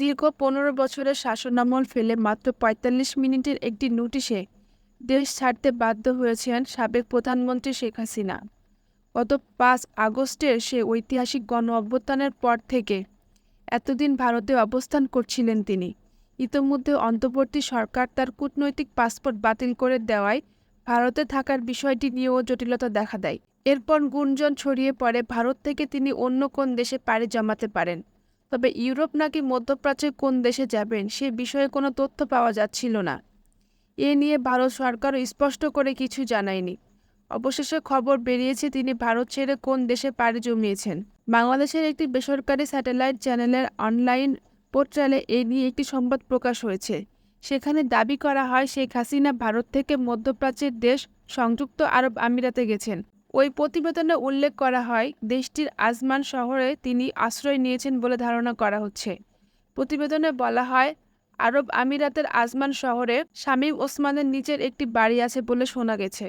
দীর্ঘ পনেরো বছরের শাসনামল ফেলে মাত্র পঁয়তাল্লিশ মিনিটের একটি নোটিশে দেশ ছাড়তে বাধ্য হয়েছেন সাবেক প্রধানমন্ত্রী শেখ হাসিনা। গত পাঁচ আগস্টের সে ঐতিহাসিক গণ অভ্যুত্থানের পর থেকে এতদিন ভারতে অবস্থান করছিলেন তিনি। ইতোমধ্যে অন্তর্বর্তী সরকার তার কূটনৈতিক পাসপোর্ট বাতিল করে দেওয়ায় ভারতে থাকার বিষয়টি নিয়েও জটিলতা দেখা দেয়। এরপর গুঞ্জন ছড়িয়ে পড়ে, ভারত থেকে তিনি অন্য কোন দেশে পাড়ি জমাতে পারেন। তবে ইউরোপ নাকি মধ্যপ্রাচ্যের কোন দেশে যাবেন সে বিষয়ে কোনো তথ্য পাওয়া যাচ্ছিল না। এ নিয়ে ভারত সরকারও স্পষ্ট করে কিছু জানায়নি। অবশেষে খবর বেরিয়েছে তিনি ভারত ছেড়ে কোন দেশে পাড়ি জমিয়েছেন। বাংলাদেশের একটি বেসরকারি স্যাটেলাইট চ্যানেলের অনলাইন পোর্টালে এ নিয়ে একটি সংবাদ প্রকাশ হয়েছে। সেখানে দাবি করা হয়, শেখ হাসিনা ভারত থেকে মধ্যপ্রাচ্যের দেশ সংযুক্ত আরব আমিরাতে গেছেন। ওই প্রতিবেদনে উল্লেখ করা হয়, দেশটির আজমান শহরে তিনি আশ্রয় নিয়েছেন বলে ধারণা করা হচ্ছে। প্রতিবেদনে বলা হয়, আরব আমিরাতের আজমান শহরে শামীম ওসমানের নিচের একটি বাড়ি আছে বলে শোনা গেছে।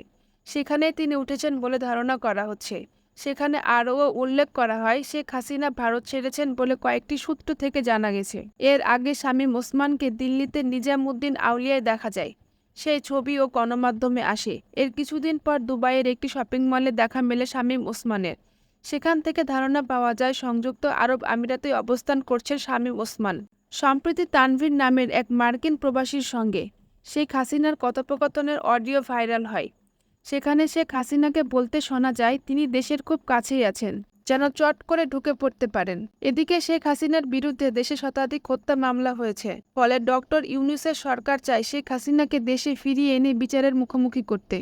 সেখানেই তিনি উঠেছেন বলে ধারণা করা হচ্ছে। সেখানে আরও উল্লেখ করা হয়, শেখ হাসিনা ভারত ছেড়েছেন বলে কয়েকটি সূত্র থেকে জানা গেছে। এর আগে শামীম ওসমানকে দিল্লিতে নিজামুদ্দিন আউলিয়ায় দেখা যায়। সেই ছবি ও গণমাধ্যমে আসে। এর কিছুদিন পর দুবাইয়ের একটি শপিং মলে দেখা মেলে শামীম ওসমানের। সেখান থেকে ধারণা পাওয়া যায়, সংযুক্ত আরব আমিরাতে অবস্থান করছেন শামীম ওসমান। সম্প্রতি তানভীর নামের এক মার্কিন প্রবাসীর সঙ্গে। শেখ হাসিনার কথোপকথনের অডিও ভাইরাল হয়। সেখানে শেখ হাসিনাকে বলতে শোনা যায়, তিনি দেশের খুব কাছেই আছেন। যেন চট করে ঢুকে পড়তে পারেন। এদিকে শেখ হাসিনার বিরুদ্ধে দেশে শতাধিক হত্যা মামলা হয়েছে। ফলে ডক্টর ইউনুসের সরকার চায় শেখ হাসিনাকে দেশে ফিরিয়ে এনে বিচারের মুখোমুখি করতে।